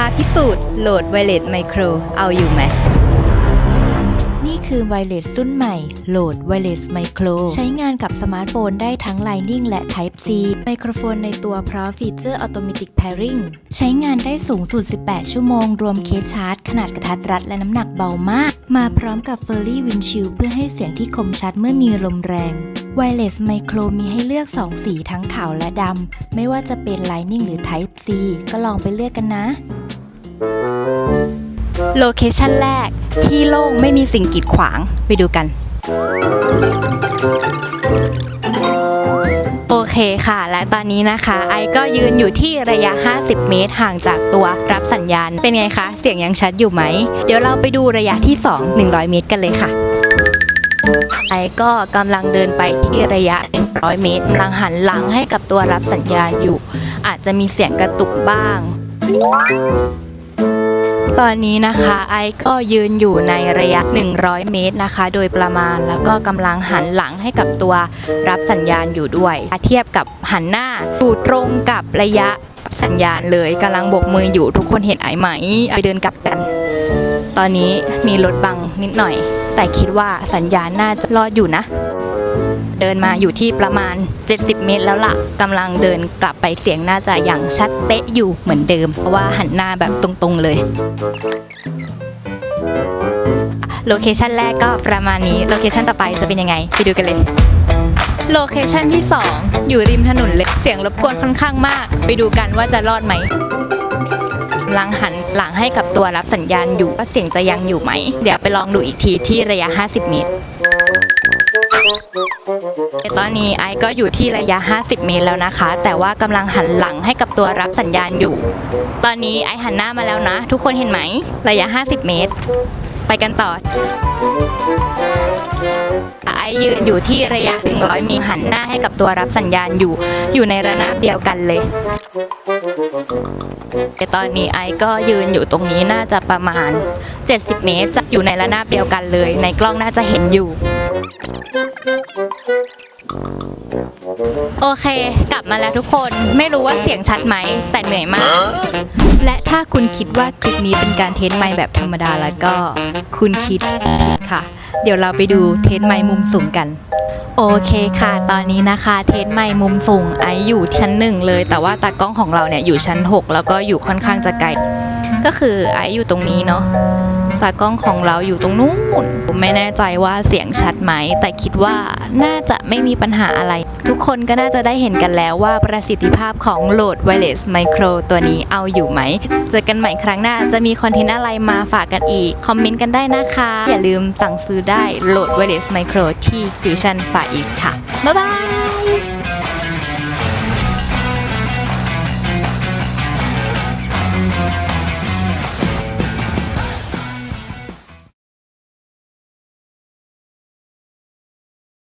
ท้าพิสูจน์โหลดไวเลสไมโครเอาอยู่ไหม นี่คือไวเลสรุ่นใหม่โหลดไวเลสไมโครใช้งานกับสมาร์ทโฟนได้ทั้ง Lightning และ Type C ไมโครโฟนในตัวพร้อมฟีเจอร์ Automatic Pairing ใช้งานได้สูงสุด 18 ชั่วโมง รวมเคสชาร์จ ขนาดกระทัดรัดและน้ำหนักเบามาก มาพร้อมกับ f u r r y Windshield เพื่อให้เสียงที่คมชัดเมื่อมีลมแรงไวเลสไมโครมีให้เลือก 2 สีทั้งขาวและดำ ไม่ว่าจะเป็น Lightning หรือ Type C ก็ลองไปเลือกกันนะ โลเคชันแรกที่โล่งไม่มีสิ่งกีดขวางไปดูกัน โอเคค่ะ และตอนนี้นะคะ ไอก็ยืนอยู่ที่ระยะ 50 เมตรห่างจากตัวรับสัญญาณ เป็นไงคะ เสียงยังชัดอยู่ไหม เดี๋ยวเราไปดูระยะที่ 2 100 เมตรกันเลยค่ะ ไอก็กำลังเดินไปที่ระยะ 100 เมตรกำลังหันหลังให้กับตัวรับสัญญาณอยู่ อาจจะมีเสียงกระตุกบ้าง ตอนนี้นะคะไอซ์ก็ยืนอยู่ในระยะ 100 เมตรนะคะ โดยประมาณแล้วก็กำลังหันหลังให้กับตัวรับสัญญาณอยู่ด้วย เทียบกับหันหน้าอยู่ตรงกับระยะสัญญาณเลยกำลังบกมืออยู่ทุกคนเห็นไอซ์ไหมไอซ์เดินกลับกัน ตอนนี้มีรถบังนิดหน่อย แต่คิดว่าสัญญาณน่าจะรอดอยู่นะ เดินมาอยู่ที่ประมาณ 70 เมตรแล้วล่ะกำลังเดินกลับไปเสียงน่าจะอย่างชัดเป๊ะอยู่เหมือนเดิม เพราะว่าหันหน้าแบบตรงๆเลยโลเคชันแรกก็ประมาณนี้ โลเคชันต่อไปจะเป็นยังไง ไปดูกันเลย โลเคชันที่ 2 อยู่ริมถนนเลย เสียงรบกวนค่อนข้างมาก ไปดูกันว่าจะรอดไหมกำลังหันหลังให้กับตัวรับสัญญาณอยู่ว่าเสียงจะยังอยู่ไหม เดี๋ยวไปลองดูอีกทีที่ระยะ 50 เมตร ตอนนี้ไอก็อยู่ที่ระยะ 50 เมตรแล้วนะคะ แต่ว่ากำลังหันหลังให้กับตัวรับสัญญาณอยู่ ตอนนี้ไอหันหน้ามาแล้วนะ ทุกคนเห็นไหม ระยะ 50 เมตร ไปกันต่อไอยืนอยู่ที่ระยะ 100 มีหันหน้าให้กับตัวรับสัญญาณอยู่ อยู่ในระนาบเดียวกันเลย แต่ตอนนี้ไอก็ยืนอยู่ตรงนี้น่าจะประมาณ 70 เมตรจะอยู่ในระนาบเดียวกันเลย ในกล้องน่าจะเห็นอยู่ โอเค กลับมาแล้วทุกคนไม่รู้ว่าเสียงชัดไหม แต่เหนื่อยมาก และถ้าคุณคิดว่าคลิปนี้เป็นการเทสไมค์แบบธรรมดาแล้วก็ คุณคิดผิดค่ะ เดี๋ยวเราไปดูเทสไมค์มุมสูงกัน โอเคค่ะ ตอนนี้นะคะ เทสไมค์มุมสูงไอซ์อยู่ชั้นหนึ่งเลย แต่ว่าตากล้องของเราเนี่ยอยู่ชั้น 6 แล้วก็อยู่ค่อนข้างจะไกล ก็คือไอซ์อยู่ตรงนี้เนาะ ตากล้องของเราอยู่ตรงนู้นผมไม่แน่ใจว่าเสียงชัดไหม แต่คิดว่าน่าจะไม่มีปัญหาอะไร ทุกคนก็น่าจะได้เห็นกันแล้วว่าประสิทธิภาพของโหลด Wireless Micro ตัวนี้เอาอยู่ไหม เจอกันใหม่ครั้งหน้าจะมีคอนเทนต์อะไรมาฝากกันอีก คอมเมนต์กันได้นะคะ อย่าลืมสั่งซื้อได้โหลด Wireless Micro ที่ Fusion Far East ค่ะ บ๊ายบาย